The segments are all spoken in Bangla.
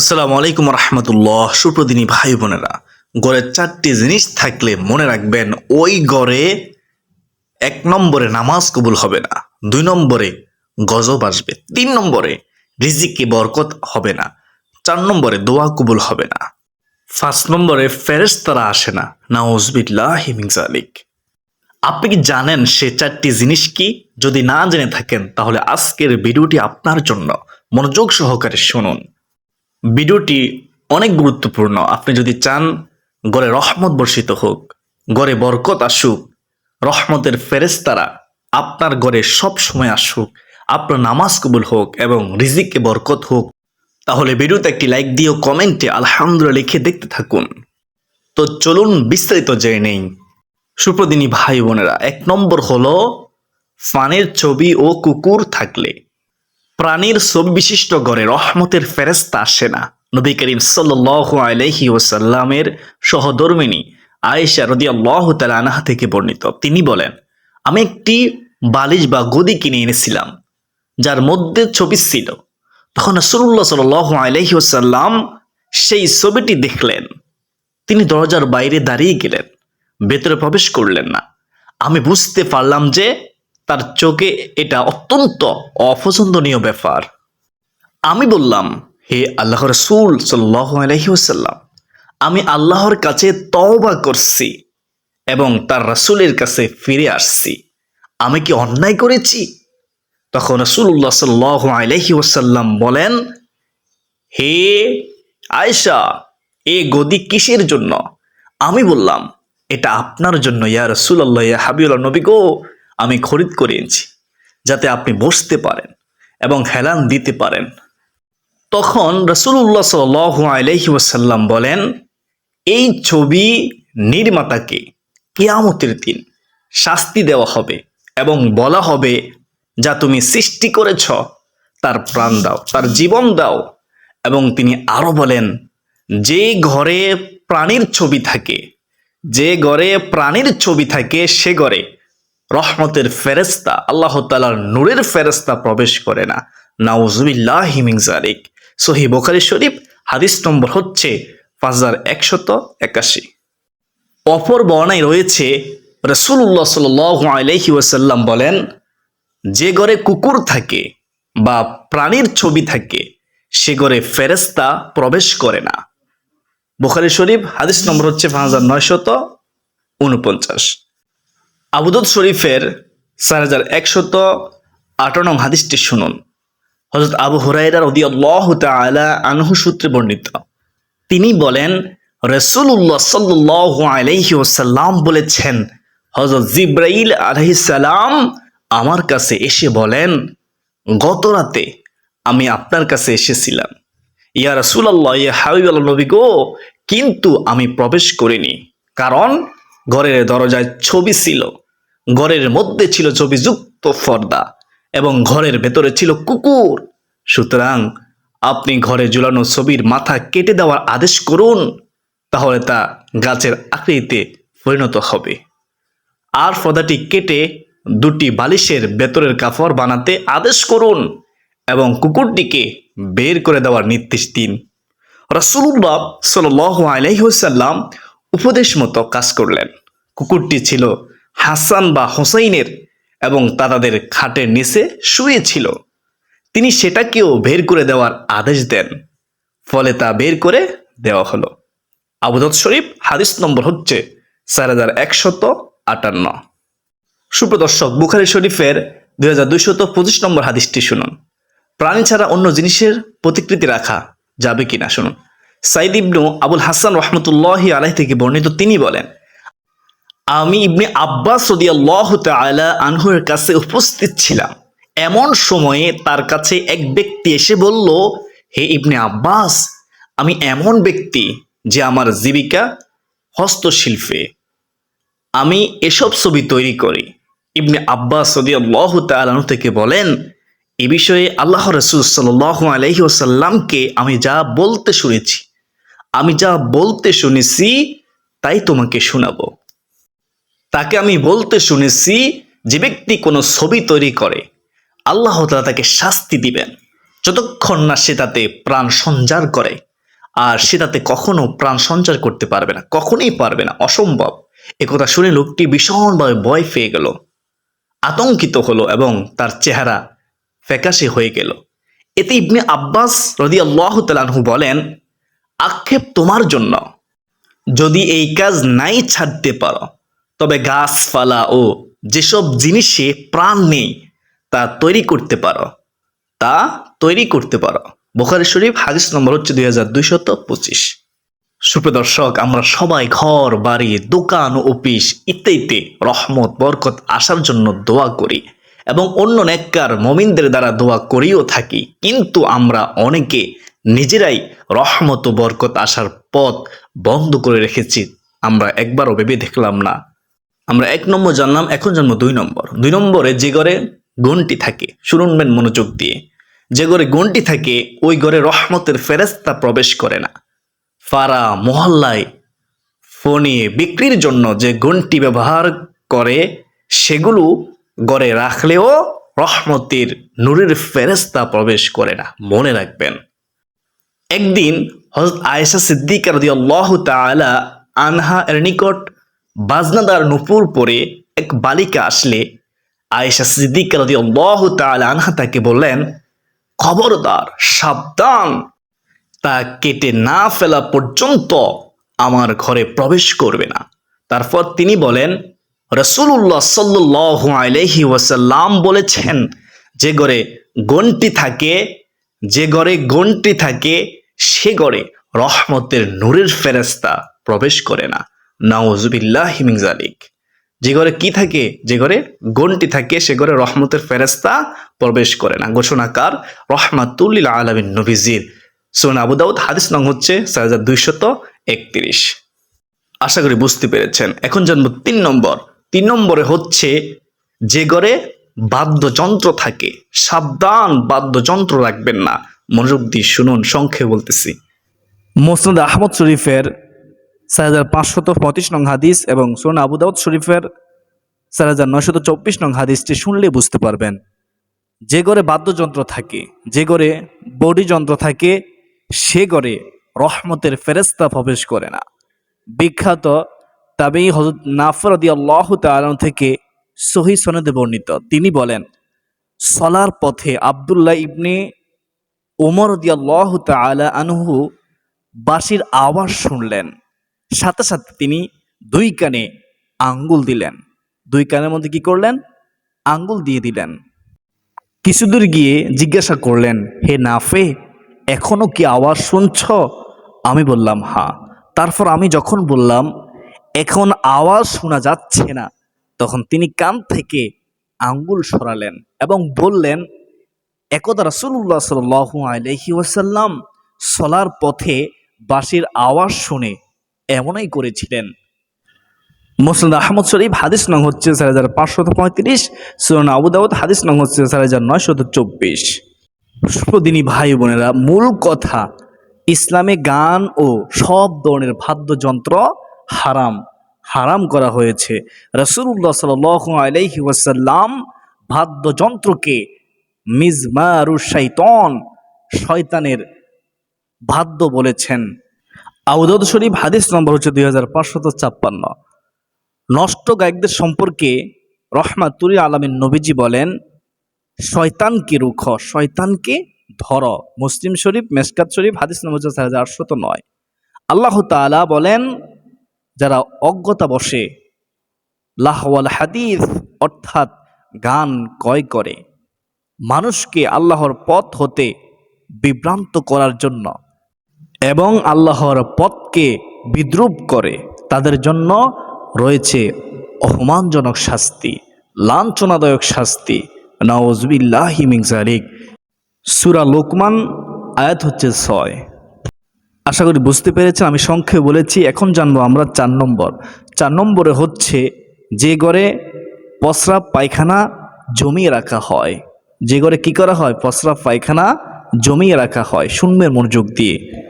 আসসালামু আলাইকুম রহমতুল্লাহ সুপ্রদিনী ভাই বোনেরা গড়ে চারটি জিনিস থাকলে মনে রাখবেন ওই গড়ে এক নম্বরে নামাজ কবুল হবে না, দুই নম্বরে গজব আসবে, তিন নম্বরে রিজিকে বরকত হবে না, চার নম্বরে দোয়া কবুল হবে না ফার্স্ট নম্বরে ফেরেশতারা আসে না, নাউজবিল্লাহ হিমিংজালিক আপনি কি জানেন সে চারটি জিনিস কি? যদি না জেনে থাকেন, তাহলে আজকের ভিডিওটি আপনার জন্য। মনোযোগ সহকারে শুনুন। ভিডিওটি অনেক গুরুত্বপূর্ণ। আপনি যদি চান গড়ে রহমত বর্ষিত হোক, গড়ে বরকত আসুক, রহমতের ফেরেস্তারা আপনার গড়ে সব সময় আসুক, আপনার নামাজ কবুল হোক এবং রিজিকে বরকত হোক, তাহলে ভিডিওতে একটি লাইক দিয়েও কমেন্টে আলহামদুলিল্লাহ লিখে দেখতে থাকুন। তো চলুন বিস্তারিত জেনে নেই। সুপ্রদিনী ভাই বোনেরা, এক নম্বর হলো, ফানের ছবি ও কুকুর থাকলে। প্রাণীর ছবি বিশিষ্ট গড়ে রহমতের ফেরেস্তা আসে না। নবী করিম আলহি ওসাল্লামের সহধর্মিনী আয়েশা রদি আল্লাহ আনাহা থেকে বর্ণিত। তিনি বলেন, আমি একটি বালিশ বা গদি কিনে এনেছিলাম, যার মধ্যে ছবি ছিল। তখন রসুল্লাহ সাল আলহি ওসাল্লাম সেই ছবিটি দেখলেন। তিনি দরজার বাইরে দাঁড়িয়ে গেলেন, ভেতরে প্রবেশ করলেন না। আমি বুঝতে পারলাম যে তার চোখে এটা অত্যন্ত অপছন্দনীয় ব্যাপার। আমি বললাম, হে আল্লাহ রসুল সাল্লাহ আমি আল্লাহর কাছে তওবা করছি এবং তার রসুলের কাছে ফিরে আসছি। আমি কি অন্যায় করেছি? তখন রসুল্লাহ সাল্লাহ আলহি ওসাল্লাম বলেন, হে আয়সা এ গদি কিসের জন্য? আমি বললাম, এটা আপনার জন্য, ইয়া রসুল্লাহ ইয়া হাবিউল্লাহ নবী গো। আমি খরিদ করে এনেছি, যাতে আপনি বসতে পারেন এবং হেলান দিতে পারেন। তখন রসুল্লাহ সাল আলহি ওসাল্লাম বলেন, এই ছবি নির্মাতাকে কিয়ামতের দিন শাস্তি দেওয়া হবে এবং বলা হবে, যা তুমি সৃষ্টি করেছ, তার প্রাণ দাও, তার জীবন দাও। এবং তিনি আরও বলেন, যে ঘরে প্রাণীর ছবি থাকে, যে ঘরে প্রাণীর ছবি থাকে, সে ঘরে রহমতের ফেরেস্তা আল্লাহ তালার নূরের ফেরেস্তা প্রবেশ করে না। নাউজুবিল্লাহ হিমিংজারিক সহি বোখারি শরীফ, হাদিস নম্বর হচ্ছে পাঁচ হাজার একশত একাশি। অপর বর্ণায় রয়েছে রসুল্লাহ সাল আলহি ওয়াসাল্লাম বলেন, যে ঘরে কুকুর থাকে বা প্রাণীর ছবি থাকে, সে ঘরে ফেরেস্তা প্রবেশ করে না। বুখারি শরীফ, হাদিস নম্বর হচ্ছে পাঁচ হাজার নয়শত উনপঞ্চাশ। আবুদুদ শরীফের চার হাজার একশত আটান্ন হাদিসটি শুনুন। হজরত আবু হুরাইরার অদি আল্লাহ তালা আনহু সূত্রে বর্ণিত। তিনি বলেন রসুল্লাহ সাল্লাহ ওসাল্লাম বলেছেন হজরত জিব্রাইল আলহিসাল্লাম আমার কাছে এসে বলেন, গত রাতে আমি আপনার কাছে এসেছিলাম। ইয়া রসুল্লাহ ইয়া হাবিব নবী গো, কিন্তু আমি প্রবেশ করিনি। কারণ ঘরের দরজায় ছবি ছিল। ঘরের মধ্যে ছিল ছবিযুক্ত ফর্দা এবং ঘরের ভেতরে ছিল কুকুর। সুতরাং আপনি ঘরে ঝুলানো ছবির মাথা কেটে দেওয়ার আদেশ করুন, তাহলে তা গাছের আকৃতিতে পরিণত হবে। আর ফদাটি কেটে দুটি বালিশের ভেতরের কাপড় বানাতে আদেশ করুন এবং কুকুরটিকে বের করে দেওয়ার নির্দেশ দিন। রসুল্লাহ সাল আলহিহসাল্লাম উপদেশ মতো কাজ করলেন। কুকুরটি ছিল হাসান বা হোসাইনের এবং তাদের খাটের নিচে শুয়েছিল। তিনি সেটাকেও বের করে দেওয়ার আদেশ দেন। ফলে তা বের করে দেওয়া হলো। আবুদত শরীফ, হাদিস নম্বর হচ্ছে চার হাজার একশত আটান্ন। সুপ্রদর্শক বুখারি শরীফের দুই হাজার দুইশত পঁচিশ নম্বর হাদিসটি শুনুন। প্রাণী ছাড়া অন্য জিনিসের প্রতিকৃতি রাখা যাবে কিনা? শুনুন। সাইদ ইবনু আবুল হাসান রহমতুল্লাহ আলাহ থেকে বর্ণিত তিনি বলেন আমি ইবনে আব্বাস সদিয়াল্লাহ তালা আনহুর কাছে উপস্থিত ছিলাম। এমন সময়ে তার কাছে এক ব্যক্তি এসে বলল, হে ইবনে আব্বাস, আমি এমন ব্যক্তি যে আমার জীবিকা হস্তশিল্পে। আমি এসব ছবি তৈরি করি। ইবনে আব্বাস সদিয়াল্লাহ তালানু থেকে বলেন, এ বিষয়ে আল্লাহ রসুল সাল আলহি ওসাল্লামকে আমি যা বলতে শুনেছি, আমি যা বলতে শুনেছি, তাই তোমাকে শোনাবো। তাকে আমি বলতে শুনেছি যে ব্যক্তি কোনো ছবি তৈরি করে, আল্লাহ তালা তাকে শাস্তি দিবেন। যতক্ষণ না সে তাতে প্রাণ সঞ্চার করে, আর সে তাতে কখনো প্রাণ সঞ্চার করতে পারবে না, কখনোই পারবে না, অসম্ভব। একথা শুনে লোকটি ভীষণভাবে ভয় পেয়ে গেল, আতঙ্কিত হলো এবং তার চেহারা ফ্যাকাশে হয়ে গেল। এতে ইবনে আব্বাস রদি আল্লাহ তালাহু বলেন, আক্ষেপ তোমার জন্য। যদি এই কাজ নাই ছাড়তে পারো তবে গাছপালা ও যেসব জিনিসে প্রাণ নেই, তা তৈরি করতে পারো। তা তৈরি করতে পারো। বোখারি শরীফ, হাদিস নম্বর হচ্ছে দুই হাজার দুইশত পঁচিশ। সুপ্রদর্শক আমরা সবাই ঘর, বাড়ি, দোকান অফিস ইত্যাদিতে রহমত, বরকত, আসার জন্য দোয়া করি এবং অন্য নেককার মমিনদের দ্বারা দোয়া করিও থাকি। কিন্তু আমরা অনেকে নিজেরাই রহমত ও বরকত আসার পথ বন্ধ করে রেখেছি। আমরা একবারও ভেবে দেখলাম না। আমরা এক নম্বর জানলাম, এখন জানব দুই নম্বর। দুই নম্বরে যে ঘরে গন্টি থাকে শুনুনবেন মনোযোগ দিয়ে। যে ঘরে গন্টি থাকে, ওই ঘরে রহমতের ফেরেস্তা প্রবেশ করে না। ফারা মহল্লায় ফোনে বিক্রির জন্য যে গন্টি ব্যবহার করে, সেগুলো গড়ে রাখলেও রহমতের নূরের ফেরেস্তা প্রবেশ করে না। মনে রাখবেন। একদিন হজরত আয়েশা সিদ্দিকা রদি আল্লাহ তালা আনহা এর নিকট বাজনাদার নুপুর পরে এক বালিকা আসলে আয়েশা সিদ্দিকা আনহা তাকে বললেন, খবরদার, সাবধান। তা কেটে না ফেলা পর্যন্ত আমার ঘরে প্রবেশ করবে না। তারপর তিনি বলেন রসুল্লাহ সাল্লাহ আলহি ওয়াসাল্লাম বলেছেন, যে ঘরে গন্টি থাকে, যে ঘরে গন্টি থাকে, সে ঘরে রহমতের নূরের ফেরেস্তা প্রবেশ করে না। হিমিংজালিক যে ঘরে কি থাকে, যে ঘরে গন্টি থাকে, সে ঘরে রহমতের ফেরেস্তা প্রবেশ করে না। ঘোষণাকার রহমাতুল্লিল আলমিন নবীজির সোন আবু দাউদ, হাদিস নং হচ্ছে চার দুইশত একত্রিশ। আশা করি বুঝতে পেরেছেন। এখন জানব তিন নম্বর। তিন নম্বরে হচ্ছে যে ঘরে বাদ্যযন্ত্র থাকে, সাবধান বাদ্যযন্ত্র রাখবেন না। মনোযোগ দিয়ে শুনুন, সংক্ষেপে বলতেছি। মোসনাদ আহমদ শরীফের চার হাজার পাঁচশত পঁয়ত্রিশ নং হাদিস এবং সোনা আবু দাউদ শরীফের চার হাজার নয়শত চব্বিশ নং হাদিসটি শুনলে বুঝতে পারবেন। যে ঘরে বাদ্যযন্ত্র থাকে, যে ঘরে বডি যন্ত্র থাকে, সে ঘরে রহমতের ফেরেস্তা প্রবেশ করে না। বিখ্যাত তাবেই হজরত নাফরদি আল্লাহ তালন থেকে সহি সনদে বর্ণিত। তিনি বলেন, সলার পথে আবদুল্লাহ ইবনে ওমর দিয়াল্লাহ তালা আনহু বাঁশির আওয়াজ শুনলেন। সাথে সাথে তিনি দুই কানে আঙ্গুল দিলেন। দুই কানের মধ্যে কি করলেন? আঙ্গুল দিয়ে দিলেন। কিছুদূর গিয়ে জিজ্ঞাসা করলেন, হে নাফে, এখনও কি আওয়াজ শুনছ? আমি বললাম, হা। তারপর আমি যখন বললাম, এখন আওয়াজ শোনা যাচ্ছে না, তখন তিনি কান থেকে আঙ্গুল সরালেন এবং বললেন, একদা রাসুল্লাহ সাল আলহি ওয়াসাল্লাম সলার পথে বাঁশির আওয়াজ শুনে এমনই করেছিলেন। মুসলিম আহমদ শরীফ হাদিস নং হচ্ছে চার হাজার পাঁচশত পঁয়ত্রিশ, সুরান আবুদাউদ হাদিস নং হচ্ছে চার হাজার নয়শত চব্বিশ। সুপ্রদিনী ভাই বোনেরা, মূল কথা, ইসলামে গান ও সব ধরনের বাদ্যযন্ত্র হারাম। হারাম করা হয়েছে। রসুল্লাহ সাল আলাইহি ওয়াসাল্লাম বাদ্যযন্ত্রকে মিজমারু শৈতন শয়তানের ভাদ্য বলেছেন। আউদদ শরীফ হাদিস নম্বর হচ্ছে দুই হাজার পাঁচশত ছাপ্পান্ন। নষ্ট গায়কদের সম্পর্কে রহমাতুল আলমিন নবীজি বলেন, শয়তানকে রুখ, শয়তানকে ধর। মুসলিম শরীফ, মেসকাত শরীফ, হাদিস নম্বর হচ্ছে চার হাজার আটশত নয়। আল্লাহ তালা বলেন, যারা অজ্ঞতা বসে, লাহওয়াল হাদিস অর্থাৎ গান কয় করে, মানুষকে আল্লাহর পথ হতে বিভ্রান্ত করার জন্য এবং আল্লাহর পথকে বিদ্রুপ করে। তাদের জন্য রয়েছে অপমানজনক শাস্তি, লাঞ্ছনাদায়ক শাস্তি। নওয়াজবিল্লাহি মিংজারিক সুরা লোকমান, আয়াত হচ্ছে ছয়। আশা করি বুঝতে পেরেছেন, আমি সংক্ষেপে বলেছি, এখন জানব আমরা চার নম্বর। চার নম্বরে হচ্ছে, যে ঘরে পসরা পায়খানা জমিয়ে রাখা হয়। যে ঘরে কি করা হয়? পসরা পায়খানা জমিয়ে রাখা হয়, শূন্যের মনোযোগ দিয়ে।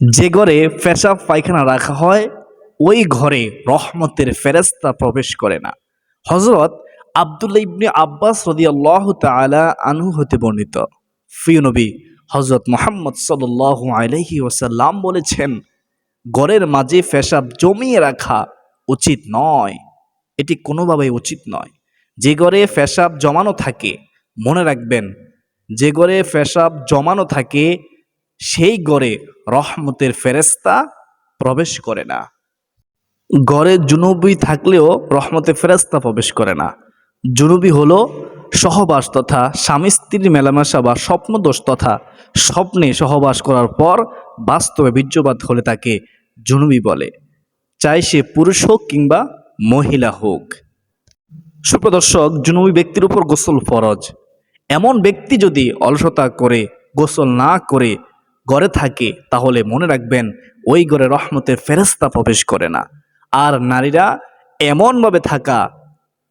যে ঘরে পেশাব পায়খানা রাখা হয়, ওই ঘরে রহমতের ফেরেস্তা প্রবেশ করে না। হজরত আবদুল্লা ইবনে আব্বাস রদি আল্লাহ তালা আনহু হতে বর্ণিত। প্রিয় নবী হজরত মোহাম্মদ সাল্লাহ আলহি ওসাল্লাম বলেছেন, ঘরের মাঝে পেশাব জমিয়ে রাখা উচিত নয়। এটি কোনোভাবেই উচিত নয়। যে ঘরে পেশাব জমানো থাকে, মনে রাখবেন, যে ঘরে পেশাব জমানো থাকে সেই গড়ে রহমতের ফেরেস্তা প্রবেশ করে না। গড়ে জুনুবি থাকলেও রহমতে ফেরাস্তা প্রবেশ করে না। জুনুবি হলো সহবাস তথা স্বামী স্ত্রীর মেলামেশা বা স্বপ্নদোষ তথা স্বপ্নে সহবাস করার পর বাস্তবে বীর্যপাত হলে তাকে জুনুবি বলে। চাই সে পুরুষ হোক কিংবা মহিলা হোক। সুপ্রদর্শক জুনুবি ব্যক্তির উপর গোসল ফরজ। এমন ব্যক্তি যদি অলসতা করে, গোসল না করে গড়ে থাকে, তাহলে মনে রাখবেন, ওই ঘরে রহমতের ফেরেস্তা প্রবেশ করে না। আর নারীরা এমনভাবে থাকা,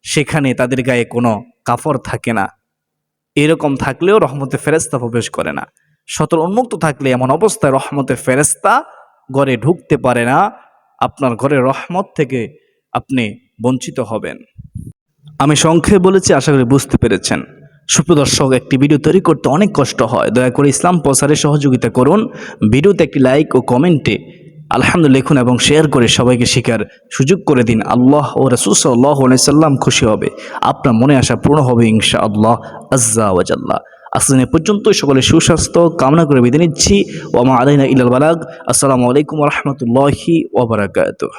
সেখানে তাদের গায়ে কোনো কাফর থাকে না। এরকম থাকলেও রহমতের ফেরেস্তা প্রবেশ করে না। সতর উন্মুক্ত থাকলে এমন অবস্থায় রহমতের ফেরেস্তা ঘরে ঢুকতে পারে না। আপনার ঘরে রহমত থেকে আপনি বঞ্চিত হবেন। আমি সংক্ষেপে বলেছি, আশা করি বুঝতে পেরেছেন। সুপ্রদর্শক, একটি ভিডিও তৈরি করতে অনেক কষ্ট হয়। দয়া করে ইসলাম প্রসারে সহযোগিতা করুন। ভিডিওতে একটি লাইক ও কমেন্টে আলহামদুলিল্লাহ লিখুন এবং শেয়ার করে সবাইকে শেখার সুযোগ করে দিন। আল্লাহ ও রসুল সাল্লাহ সাল্লাম খুশি হবে। আপনার মনে আসা পূর্ণ হবে ইনশা আল্লাহ আজ্জা ওয়াজাল্লাহ আসলে এ পর্যন্ত সকলে সুস্বাস্থ্য, কামনা করে বিদায় নিচ্ছি। ওমা আলাইনা ইলাল বালাগ। আসসালামু আলাইকুম রহমতুল্লাহি ওবরাকাতুহ